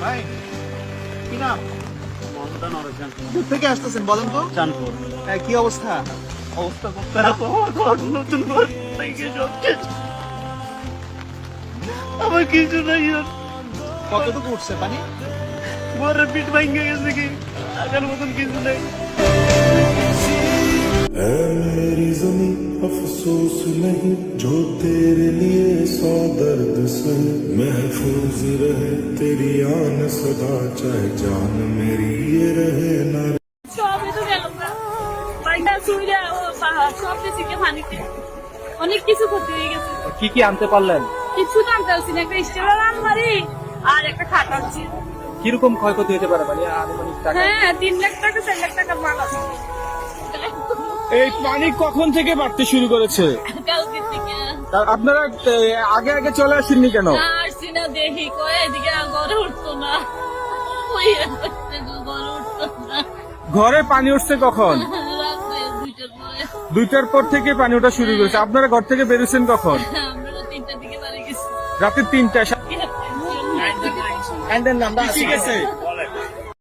ভাই কি নাম মমতা নরজান দূর থেকে আসতেছেন বলেন তো চানপুর হ্যাঁ, কি অবস্থা অবস্থা খুব খারাপ আমার ঘর নতুন ঘর থেকে সব শেষ। আমার কিছু নাই আর। কতটুকু উঠছে পানি ঘরের পিঠ ভেঙে গেছে কি আগের মতন কিছু নেই ऐ मेरी जमी अफसोस नहीं जो तेरे लिए सौ दर्द सहे महफूज रहे तेरी आन सदा चाहे जान मेरी ये रहे ना সবই তো গেল না বাড়িটা সুইরা ও পাহাড় সব বেশিকে পানিতে অনেক কিছু ক্ষতি হয়ে গেছে কি কি আনতে পারলেন কিছু জানতে পারছি না একটা স্টেলার আলমারি আর একটা খাট আনছি কিরকম ক্ষয়ক্ষতি হতে পারে মানে আনুমানিক টাকা হ্যাঁ তিন লাখ টাকা চার লাখ টাকার মাল আছে এই পানি কখন থেকে বাড়তে শুরু করেছে কালকে থেকে তা আপনারা আগে আগে চলে আসেননি কেন? আসছি না দেখি। কয় এদিকে আর ঘরে উঠতো না। পানি উঠছে কখন? দুইটার পর। থেকে পানি ওঠা শুরু করেছে। আপনারা ঘর থেকে বেরোছেন কখন? আমরা তিনটার দিকে বাড়ি রাতে তিনটা ঠিক আছে।